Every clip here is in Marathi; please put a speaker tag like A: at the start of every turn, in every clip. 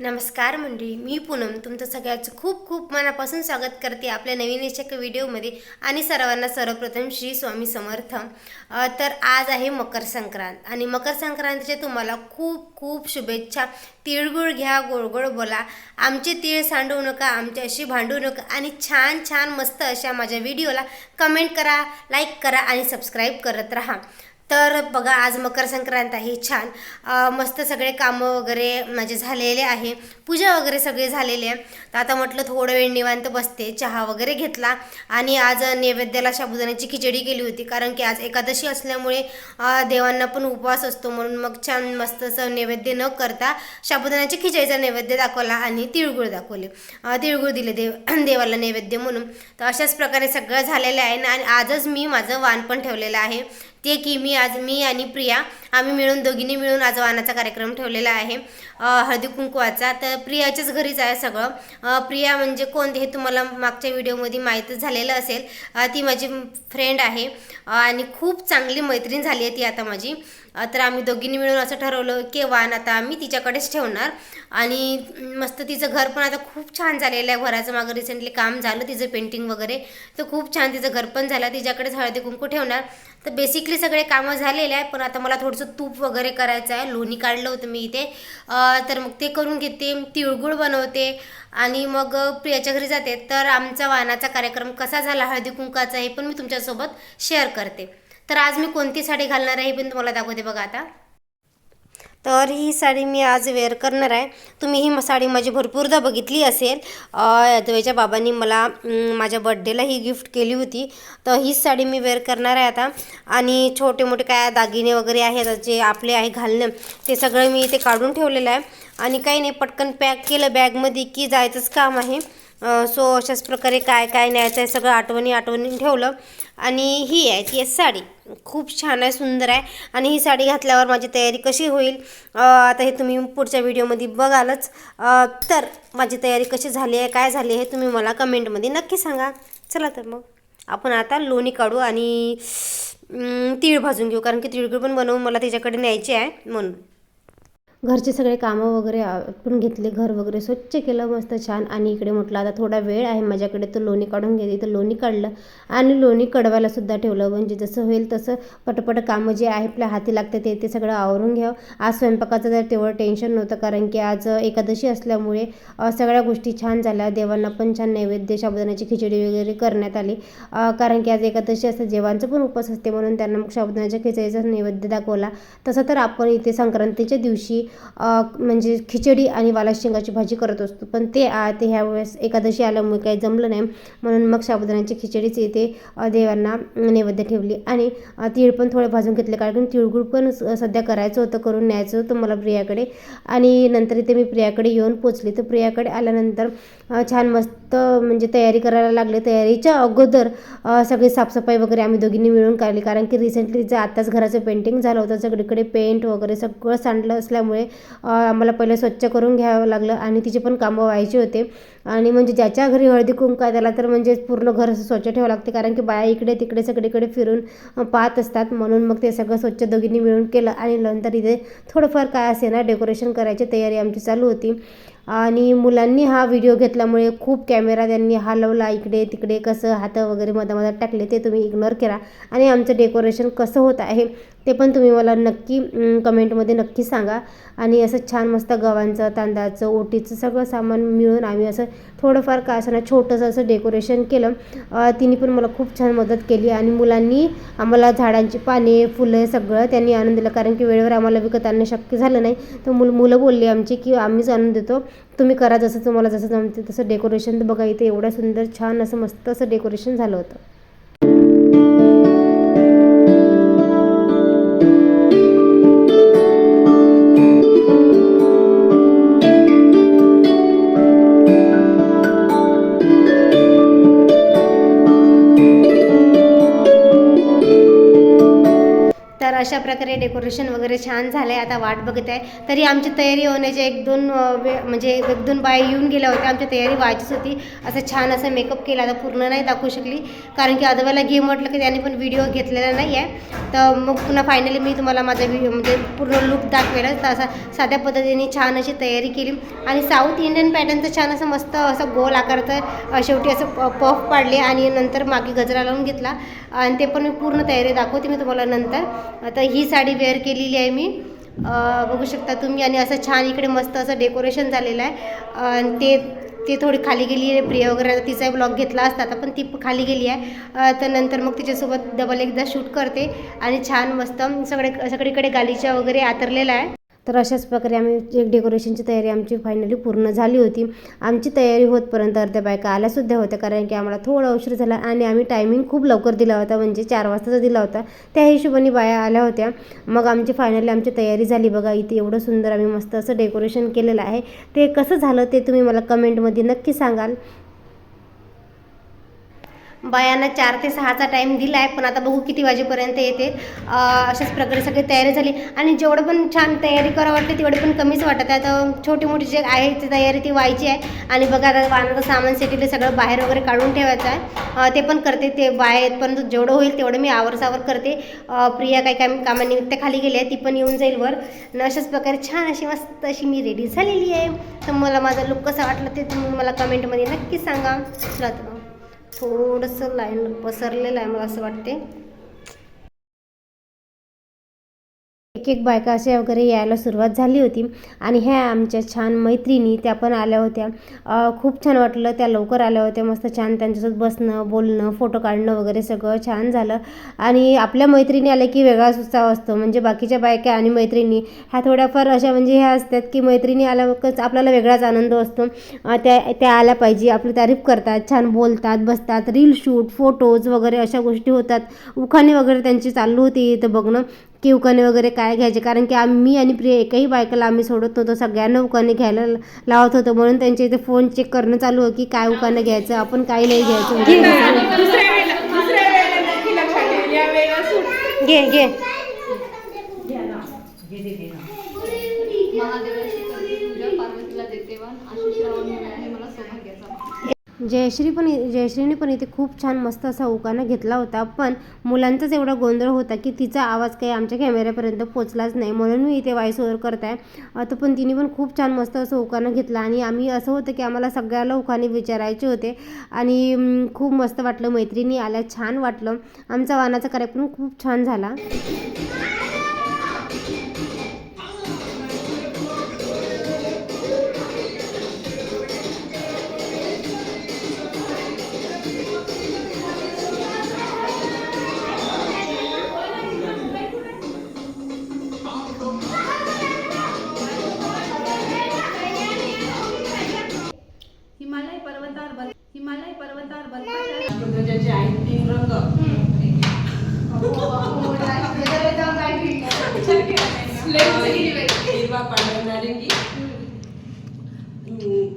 A: नमस्कार मंडळी मी पूनम तुमचं सगळ्याचं खूप खूप मनापासून स्वागत करते आपल्या नवीन एक व्हिडिओमध्ये आणि सर्वांना सर्वप्रथम श्री स्वामी समर्थ. तर आज आहे मकर संक्रांत आणि मकर संक्रांतीच्या तुम्हाला खूप खूप शुभेच्छा. तिळगुळ घ्या गोड गोड बोला. आमचे तीळ सांडू नका आमच्याशी भांडू नका आणि छान छान मस्त अशा माझ्या व्हिडिओला कमेंट करा लाईक करा आणि सबस्क्राईब करत राहा. तर बघा आज मकर संक्रांत आहे छान. मस्त सगळे कामं वगैरे माझे झालेले आहे. पूजा वगैरे सगळे झालेले आहे. तर आता म्हटलं थोडं वेळ निवांत बसते. चहा वगैरे घेतला आणि आज नैवेद्याला साबुदाण्याची खिचडी केली होती. कारण की आज एकादशी असल्यामुळे देवांना पण उपवास असतो. म्हणून मग छान मस्त असं नैवेद्य न करता साबुदाण्याची खिचडीचा नैवेद्य दाखवला आणि तिळगुळ दाखवले. तिळगुळ दिले देव देवाला नैवेद्य म्हणून. तर अशाच प्रकारे सगळं झालेलं आहे. ना आणि आजच मी माझं वाण पण ठेवलेलं आहे. ते की मी आज मी आणि प्रिया आम्ही मिळून दोघींनी मिळून आज वाणाचा कार्यक्रम ठेवलेला आहे. हळदी कुंकवाचा. तर प्रियाच्याच घरीच आहे सगळं. प्रिया म्हणजे कोण हे तुम्हाला मागच्या व्हिडिओमध्ये माहीतच झालेलं असेल. ती माझी फ्रेंड आहे. आणि खूप चांगली मैत्रीण झाली आहे ती आता माझी. तर आम्ही दोघींनी मिळून असं ठरवलं की वाण आता आम्ही तिच्याकडेच ठेवणार. आणि मस्त तिचं घर पण आता खूप छान झालेलं आहे. घराचं मागं रिसेंटली काम झालं तिचं पेंटिंग वगैरे. तर खूप छान तिचं घर पण झालं. तिच्याकडेच हळदी कुंकू ठेवणार. तर बेसिकली सगळे कामं झालेले आहे. पण आता मला थोडंसं तूप वगैरे करायचं आहे. लोणी काढलं होतं मी इथे. तर मग ते करून घेते. तिळगुळ बनवते. आणि मग प्रियाच्या घरी जाते. तर आमचा वाहनाचा कार्यक्रम कसा झाला हळदी कुंकाचा हे पण मी तुमच्यासोबत शेअर करते. तर आज मी कोणती साडी घालणार आहे हे पण तुम्हाला दाखवते बघा आता. तर ही साडी मी आज वेअर करणार आहे. तुम्ही ही म- साडी माझी भरपूरदा बघितली असेल. यादवेच्या बाबांनी मला माझ्या बड्डेला ही गिफ्ट केली होती. तर हीच साडी मी वेअर करणार आहे आता. आणि छोटे मोठे काय दागिने वगैरे आहेत जे आपले आहे घालणं ते सगळं मी इथे काढून ठेवलेलं आहे. आणि काही नाही पटकन पॅक केलं बॅगमध्ये की जायचंच काम आहे. सो अशाच प्रकारे काय काय न्यायचं आहे सगळं आठवणी आठवणी ठेवलं. आणि ही आहे ती आहे साडी. खूप छान आहे सुंदर आहे. आणि ही साडी घातल्यावर माझी तयारी कशी होईल? आता हे तुम्ही पुढच्या व्हिडिओमध्ये बघालच. तर माझी तयारी कशी झाली आहे काय झाली आहे तुम्ही मला कमेंटमध्ये नक्की सांगा. चला तर मग आपण आता लोणी काढू आणि तीळ भाजून घेऊ. कारण की तिळगुळ पण बनवून मला त्याच्याकडे न्यायची आहे म्हणून. घरचे सगळे कामं वगैरे आपण घेतले घर वगैरे स्वच्छ केलं मस्त छान. आणि इकडे म्हटलं आता थोडा वेळ आहे माझ्याकडे तर लोणी काढून घेते तर लोणी काढलं आणि लोणी कडवायला सुद्धा ठेवलं. म्हणजे जसं होईल तसं पटपट कामं जे आहे आपल्या हाती लागते ते ते सगळं आवरून घ्यावं. आज स्वयंपाकाचं तर तेवढं टेन्शन नव्हतं कारण की आज एकादशी असल्यामुळे सगळ्या गोष्टी छान झाल्या. देवांना पण छान नैवेद्य साबुदाण्याची खिचडी वगैरे करण्यात आली. कारण की आज एकादशी असते जेवांचं पण उपवास असते म्हणून त्यांना मग साबुदाण्याच्या खिचडीचा नैवेद्य दाखवला. तसं तर आपण इथे संक्रांतीच्या दिवशी म्हणजे खिचडी आणि वाला शेंगाची भाजी करत असतो. पण ते आ ते ह्या वेळेस एकादशी आल्यामुळे काही जमलं नाही. म्हणून मग साबुदाण्याची खिचडीच इथे देवांना नैवेद्य ठेवली. आणि तीळ पण थोडे भाजून घेतले. कारण तिळगुळ पण सध्या करायचं होतं करून न्यायचं होतं मला प्रियाकडे. आणि नंतर इथे मी प्रियाकडे येऊन पोचले. तर प्रियाकडे आल्यानंतर छान मस्त म्हणजे तयारी करायला लागले. तयारीच्या अगोदर सगळी साफसफाई वगैरे आम्ही दोघींनी मिळून काढली. कारण की रिसेंटली जे आत्ताच घराचं पेंटिंग झालं होतं. सगळीकडे पेंट वगैरे सगळं सांडलं असल्यामुळे अ, आम्हाला पहिले स्वच्छ करून घ्यावं लागलं आणि तिचे पण कामं व्हायचे होते. आणि म्हणजे ज्याच्या घरी हळदी कुंकू आहे त्याला तर म्हणजे पूर्ण घर असं स्वच्छ ठेवावं लागते. कारण की बाया इकडे तिकडे सगळीकडे फिरून पाहत असतात. म्हणून मग ते सगळं स्वच्छ दोघींनी मिळून केलं. आणि नंतर इथे थोडंफार काय असे ना डेकोरेशन करायची तयारी आमची चालू होती. आणि मुलांनी हा व्हिडिओ घेतल्यामुळे खूप कॅमेरा त्यांनी हलवला. इकडे तिकडे कसं हातं वगैरे मधामधात टाकले ते तुम्ही इग्नोर करा. आणि आमचं डेकोरेशन कसं होत आहे ते पण तुम्ही मला नक्की कमेंटमध्ये नक्की सांगा. आणि असं छान मस्त गव्हांचं तांदळाचं ओटीचं सगळं सामान मिळून आम्ही असं थोडंफार का असं ना छोटंसं असं डेकोरेशन केलं. तिने पण मला खूप छान मदत केली आणि मुलांनी आम्हाला झाडांची पाने फुलं सगळं त्यांनी आणून दिलं. कारण की वेळेवर आम्हाला विकत आणणं शक्य झालं नाही. तर मुल मुलं बोलली आमची की आम्हीच आणून देतो. तुम्ही करा जसं तुम्हाला जसं जमते तसं डेकोरेशन. तर बघा इथे एवढं सुंदर छान असं मस्त असं डेकोरेशन झालं होतं. अशा प्रकारे डेकोरेशन वगैरे छान झालं आहे आता वाट बघत आहे. तरी आमची तयारी होण्याचे एक दोन वे म्हणजे एक दोन बाया येऊन गेल्या होत्या. आमची तयारी व्हायचीच होती. असं छान असं मेकअप केला. आता पूर्ण नाही दाखवू शकली. कारण की अदवाला घे म्हटलं की त्यांनी पण व्हिडिओ घेतलेला नाही आहे तर मग पुन्हा फायनली मी तुम्हाला माझा व्हिडिओ म्हणजे पूर्ण लुक दाखवेलच. तर असा साध्या पद्धतीने छान अशी तयारी केली. आणि साऊथ इंडियन पॅटर्नचं छान असं मस्त असं गोल आकारचं शेवटी असं प- पफ पाडले आणि नंतर मागे गजरा लावून घेतला. आणि ते पण मी पूर्ण तयारी दाखवते मी तुम्हाला नंतर. आता ही साडी वेअर केलेली आहे मी. बघू शकता तुम्ही. आणि असं छान इकडे मस्त असं डेकोरेशन झालेलं आहे. आणि ते ती थोडी खाली गेली आहे. प्रिया वगैरे आता तिचा ब्लॉग घेतला असता. आता पण ती खाली गेली आहे. तर नंतर मग तिच्यासोबत डबल एकदा शूट करते. आणि छान मस्त सगळे सगळीकडे गालीच्या वगैरे आतरलेला आहे. तर अशाच प्रकारे आम्ही एक डेकोरेशनची तयारी आमची फायनली पूर्ण झाली होती. आमची तयारी होतपर्यंत अर्ध्या बायका आल्यासुद्धा होत्या कारण की आम्हाला थोडा उशीर झाला आणि आम्ही टायमिंग खूप लवकर दिला होता म्हणजे चार वाजताचा दिला होता. त्या हिशोबाने बाया आल्या होत्या. मग आमची फायनली आमची तयारी झाली. बघा इथे एवढं सुंदर आम्ही मस्त असं डेकोरेशन केलेलं आहे. ते कसं झालं ते तुम्ही मला कमेंटमध्ये नक्की सांगाल. बायांना चार ते सहाचा टाईम दिला आहे पण आता बघू किती वाजेपर्यंत येते. अशाच प्रकारे सगळी तयारी झाली. आणि जेवढं पण छान तयारी करावं वाटते तेवढे पण कमीच वाटत. आहे तर छोटी मोठी जे आहे ती तयारी ती व्हायची आहे. आणि बघा आता वाहनाचं सामान सेटीले सगळं बाहेर वगैरे काढून ठेवायचं आहे. ते पण करते. ते बाहेर परंतु जेवढं होईल तेवढं मी आवरसावर करते. प्रिया काही काम कामानिमित्त खाली गेली आहे ती पण येऊन जाईल वर. आणि अशाच प्रकारे छान अशी मस्त अशी मी रेडी झालेली आहे. तर मला माझा लुक कसा वाटला ते तुम्ही मला कमेंटमध्ये नक्की सांगा. चला थोडंसं लाईन पसरलेलं आहे मला असं वाटते एक एक बायका अशा वगैरे यायला सुरुवात झाली होती. आणि ह्या आमच्या छान मैत्रिणी त्या पण आल्या होत्या. खूप छान वाटलं त्या लवकर आल्या होत्या. मस्त छान त्यांच्यासोबत बसणं बोलणं फोटो काढणं वगैरे सगळं छान झालं. आणि आपल्या मैत्रिणी आल्या की वेगळाच उत्साह असतो. म्हणजे बाकीच्या बायका आणि मैत्रिणी ह्या थोड्याफार अशा म्हणजे ह्या असतात की मैत्रिणी आल्यावरच आपल्याला वेगळाच आनंद असतो. त्या त्या आल्या पाहिजे आपली तारीफ करतात छान बोलतात बसतात रील शूट फोटोज वगैरे अशा गोष्टी होतात. उखाणे वगैरे त्यांची चालू होती इथं बघणं. की उकाने वगैरे काय घ्यायचे? कारण की आम्ही आणि प्रिया एकही बायकाला आम्ही सोडत नव्हतो. सगळ्यांना उकाने घ्यायला लावत होतो. म्हणून त्यांच्या इथे फोन चेक करणं चालू होतं की काय उकाने घ्यायचं? आपण काही नाही घ्यायचं. म्हणजे
B: दुसऱ्या
A: जयश्री पण जयश्रीने पण इथे खूप छान मस्त असा उकाना घेतला होता. पण मुलांचाच एवढा गोंधळ होता की तिचा आवाज काही आमच्या कॅमेऱ्यापर्यंत पोचलाच नाही. म्हणून मी इथे व्हॉइस ओव्हर करत आहे आता पण तिने पण खूप छान मस्त असं उकाना घेतलं आणि आम्ही असं होतं की आम्हाला सगळ्याला उखाणे विचारायचे होते. आणि खूप मस्त वाटलं मैत्रिणी आल्या. छान वाटलं. आमचा वानाचा कार्यक्रम खूप छान झाला.
B: हिरवा पांढरा नारंगी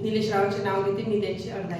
B: निलेश रावांचे नाव घेते मी त्यांची अर्धा.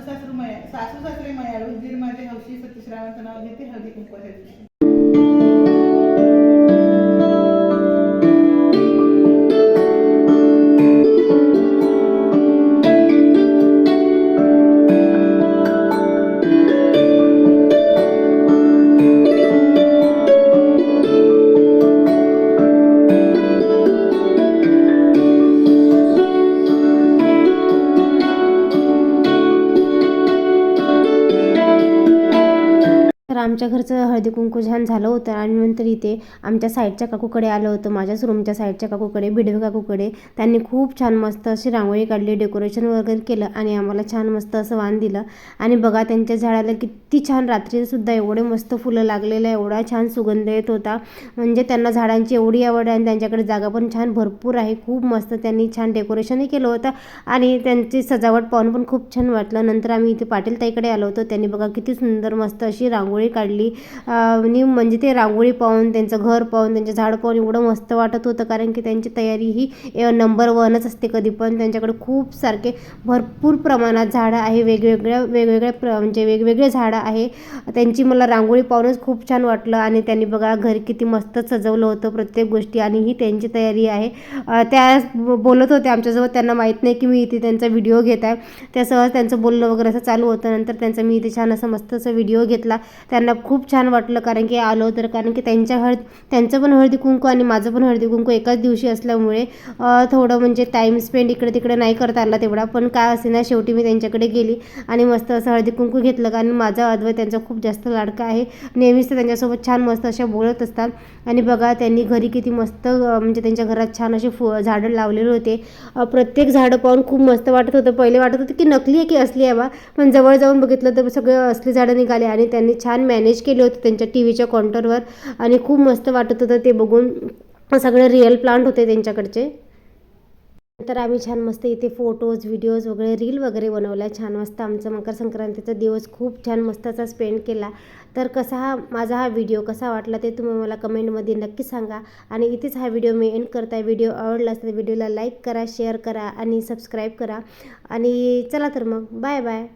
C: सासू मया सासू सासरे मयाळू दीर माझे हौशी सतीश्रावांचं नाव घेते हळदी कुंकवाच्या
A: आमच्या घरचं हळदी कुंकू छान झालं होतं आणि नंतर इथे आमच्या साईडच्या काकूकडे आलं होतं माझ्याच रूमच्या साईडच्या काकूकडे बिडवे काकूकडे. त्यांनी खूप छान मस्त अशी रांगोळी काढली डेकोरेशन वगैरे केलं आणि आम्हाला छान मस्त असं वाण दिलं. आणि बघा त्यांच्या झाडाला किती छान रात्रीसुद्धा एवढे मस्त फुलं लागलेलं एवढा छान सुगंध येत होता. म्हणजे त्यांना झाडांची एवढी आवड आहे आणि त्यांच्याकडे जागा पण छान भरपूर आहे. खूप मस्त त्यांनी छान डेकोरेशनही केलं होतं आणि त्यांची सजावट पाहून पण खूप छान वाटलं. नंतर आम्ही इथे पाटील ताईकडे आलो होतो. त्यांनी बघा किती सुंदर मस्त अशी रांगोळी काढली. काढली आणि म्हणजे ते रांगोळी पाहून त्यांचं घर पाहून त्यांचं झाड पाहून एवढं मस्त वाटत होतं. कारण की त्यांची तयारी ही नंबर वनच असते कधी पण. त्यांच्याकडे खूप सारखे भरपूर प्रमाणात झाडं आहे. वेगवेगळ्या वेगवेगळ्या प्र म्हणजे वेगवेगळे झाडं आहे. त्यांची मला रांगोळी पाहूनच खूप छान वाटलं. आणि त्यांनी बघा घर किती मस्त सजवलं होतं प्रत्येक गोष्टी. आणि ही त्यांची तयारी आहे. त्या बोलत होत्या आमच्याजवळ त्यांना माहीत नाही की मी इथे त्यांचा व्हिडिओ घेत आहे. त्या सहज त्यांचं बोलणं वगैरे असं चालू होतं. नंतर त्यांचा मी इथे छान असं मस्त असं व्हिडिओ घेतला. त्यांना खूप छान वाटलं कारण की आलो तर कारण की त्यांच्या हळद त्यांचं पण हळदी कुंकू आणि माझं पण हळदी कुंकू एकाच दिवशी असल्यामुळे थोडं म्हणजे टाईम स्पेंड इकडे तिकडे नाही करता आला तेवढा पण काय असे ना शेवटी मी त्यांच्याकडे गेली आणि मस्त असं हळदी कुंकू घेतलं कारण माझा अद्वय त्यांचा खूप जास्त लाडका आहे. नेहमीच तर त्यांच्यासोबत छान मस्त अशा बोलत असतात. आणि बघा त्यांनी घरी किती मस्त म्हणजे त्यांच्या घरात छान असे फु झाडं लावलेले होते. प्रत्येक झाडं पाहून खूप मस्त वाटत होतं. पहिले वाटत होतं की नकली आहे की असली आहे बा पण जवळ जाऊन बघितलं तर सगळं असली झाडं निघाले आणि त्यांनी छान मॅनेज केले होते त्यांच्या टी व्हीच्या काउंटरवर आणि खूप मस्त वाटत होतं ते बघून. सगळे रिअल प्लांट होते त्यांच्याकडचे. तर आम्ही छान मस्त इथे फोटोज व्हिडिओज वगैरे रील वगैरे बनवल्या. छान मस्त आमचा मकर संक्रांतीचा दिवस खूप छान मस्त असा स्पेंड केला. तर कसा हा माझा हा व्हिडिओ कसा वाटला ते तुम्ही मला कमेंटमध्ये नक्की सांगा. आणि इथेच हा व्हिडिओ मी एंड करताय. व्हिडिओ आवडला असेल तर व्हिडिओला लाईक करा शेअर करा आणि सबस्क्राईब करा. आणि चला तर मग बाय बाय